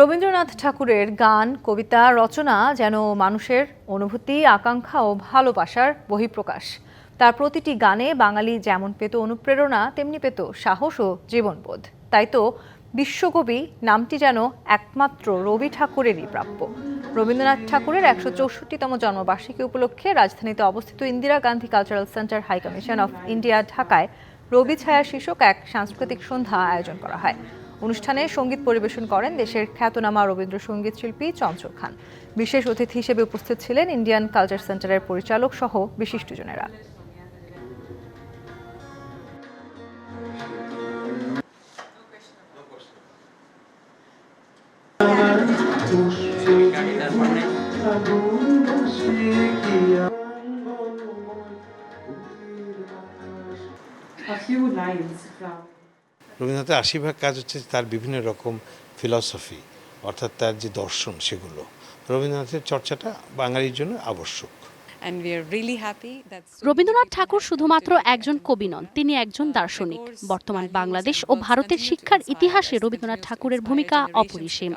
রবীন্দ্রনাথ ঠাকুরের গান, কবিতা, রচনা যেন মানুষের অনুভূতি, আকাঙ্ক্ষা ও ভালোবাসার বহিঃপ্রকাশ। তার প্রতিটি গানে বাঙালি যেমন পেত অনুপ্রেরণা, তেমনি পেত সাহস ও জীবনবোধ। তাই তো বিশ্বকবি নামটি যেন একমাত্র রবি ঠাকুরেরই প্রাপ্য। রবীন্দ্রনাথ ঠাকুরের একশো চৌষট্টিতম জন্মবার্ষিকী উপলক্ষে রাজধানীতে অবস্থিত Indira Gandhi cultural centre high commission of India, ঢাকায় রবি ছায়া শীর্ষক এক সাংস্কৃতিক সন্ধ্যা আয়োজন করা হয়। অনুষ্ঠানে সংগীত পরিবেশন করেন দেশের খ্যাতনামা রবীন্দ্রসঙ্গীত শিল্পী চঞ্চল খান। বিশেষ অতিথি হিসেবে উপস্থিত ছিলেন ইন্ডিয়ান কালচার সেন্টারের পরিচালক সহ বিশিষ্টজনেরা। A few lines from রবীন্দ্রনাথের আশি ভাগ কাজ হচ্ছে তার বিভিন্ন রকম ফিলসফি অর্থাৎ তার যে দর্শন সেগুলো। রবীন্দ্রনাথের চর্চাটা বাঙালির জন্য আবশ্যক। And we are really happy that so Rabindranath ঠাকুর শুধুমাত্র একজন কবি নন তিনি একজন দার্শনিক। বর্তমান বাংলাদেশ ও ভারতের শিক্ষার ইতিহাসে রবীন্দ্রনাথ ঠাকুরের ভূমিকা অপরিসীম।